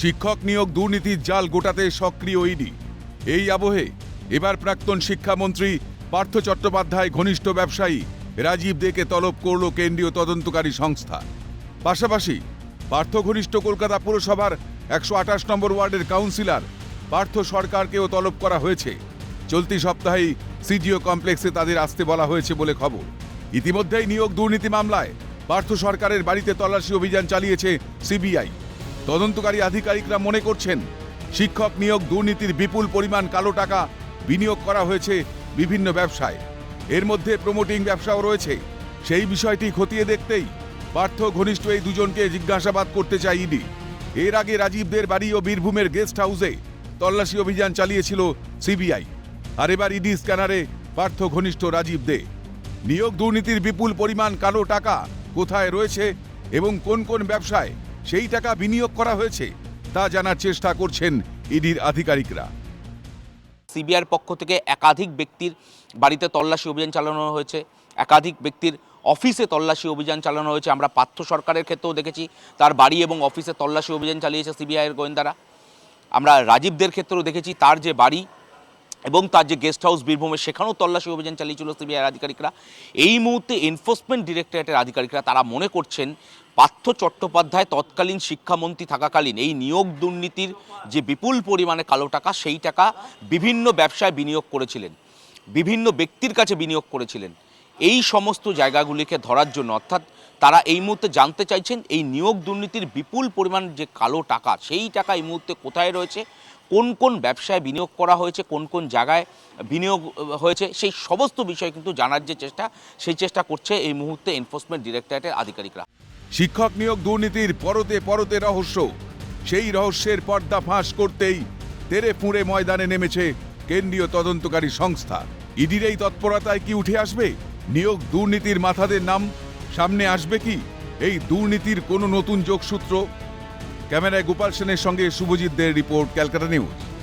শিক্ষক নিয়োগ দুর্নীতির জাল গোটাতে সক্রিয় ইডি। এই আবহে এবার প্রাক্তন শিক্ষামন্ত্রী পার্থ চট্টোপাধ্যায় ঘনিষ্ঠ ব্যবসায়ী রাজীব দেকে তলব করল কেন্দ্রীয় তদন্তকারী সংস্থা। পাশাপাশি পার্থ ঘনিষ্ঠ কলকাতা পুরসভার একশো আঠাশ নম্বর ওয়ার্ডের কাউন্সিলর পার্থ সরকারকেও তলব করা হয়েছে। চলতি সপ্তাহেই সিডিও কমপ্লেক্সে তাদের আসতে বলা হয়েছে বলে খবর। ইতিমধ্যেই নিয়োগ দুর্নীতি মামলায় পার্থ সরকারের বাড়িতে তল্লাশি অভিযান চালিয়েছে সিবিআই। তদন্তকারী আধিকারিকরা মনে করছেন, শিক্ষক নিয়োগ দুর্নীতির বিপুল পরিমাণ কালো টাকা বিনিয়োগ করা হয়েছে বিভিন্ন ব্যবসায়। এর মধ্যে প্রমোটিং ব্যবসাও রয়েছে। সেই বিষয়টি খতিয়ে দেখতেই পার্থ ঘনিষ্ঠ এই দুজনকে জিজ্ঞাসাবাদ করতে চায় ইডি। এর আগে রাজীবদের বাড়ি ও বীরভূমের গেস্ট হাউসে তল্লাশি অভিযান চালিয়েছিল সিবিআই। আর এবার ইডি স্ক্যানারে পার্থ ঘনিষ্ঠ রাজীব দে। নিয়োগ দুর্নীতির বিপুল পরিমাণ কালো টাকা কোথায় রয়েছে এবং কোন কোন ব্যবসায় সেই টাকা বিনিয়োগ করা হয়েছে, তা জানার চেষ্টা করছেন ইডির আধিকারিকরা। সিবিআইয়ের পক্ষ থেকে একাধিক ব্যক্তির বাড়িতে তল্লাশি অভিযান চালানো হয়েছে, একাধিক ব্যক্তির অফিসে তল্লাশি অভিযান চালানো হয়েছে। আমরা পার্থ সরকারের ক্ষেত্রেও দেখেছি, তার বাড়ি এবং অফিসে তল্লাশি অভিযান চালিয়েছে সিবিআইয়ের গোয়েন্দারা। আমরা রাজীবদের ক্ষেত্রেও দেখেছি, তার যে বাড়ি এবং তার যে গেস্ট হাউস বীরভূমে, সেখানেও তল্লাশি অভিযান চালিয়েছিল সিবিআইয়ের আধিকারিকরা। এই মুহূর্তে এনফোর্সমেন্ট ডিরেক্টরেটের আধিকারিকরা, তারা মনে করছেন পার্থ চট্টোপাধ্যায় তৎকালীন শিক্ষামন্ত্রী থাকাকালীন এই নিয়োগ দুর্নীতির যে বিপুল পরিমাণে কালো টাকা, সেই টাকা বিভিন্ন ব্যবসায় বিনিয়োগ করেছিলেন। বিভিন্ন ব্যক্তির কাছে বিনিয়োগ করেছিলেন। এই সমস্ত জায়গাগুলিকে ধরার জন্য, অর্থাৎ তারা এই মুহূর্তে জানতে চাইছেন, এই নিয়োগ দুর্নীতির বিপুল পরিমাণ যে কালো টাকা, সেই টাকা এই মুহূর্তে কোথায় রয়েছে? কোন কোন ব্যবসায় বিনিয়োগ করা হয়েছে, কোন কোন জায়গায় বিনিয়োগ হয়েছে, সেই সমস্ত বিষয় কিন্তু জানার যে চেষ্টা, সেই চেষ্টা করছে এই মুহূর্তে এনফোর্সমেন্ট ডিরেক্টরেটের আধিকারিকরা। শিক্ষক নিয়োগ দুর্নীতির পরতে পরতে রহস্য। সেই রহস্যের পর্দা ফাঁস করতেই তেরে ফুঁড়ে ময়দানে নেমেছে কেন্দ্রীয় তদন্তকারী সংস্থা। ইডির এই তৎপরতায় কি উঠে আসবে? নিয়োগ দুর্নীতির মাথাদের নাম সামনে আসবে কি? এই দুর্নীতির কোনো নতুন যোগসূত্র ক্যামেরায় গোপাল সেনের সঙ্গে শুভজিৎ দের রিপোর্ট ক্যালকাটা নিউজ।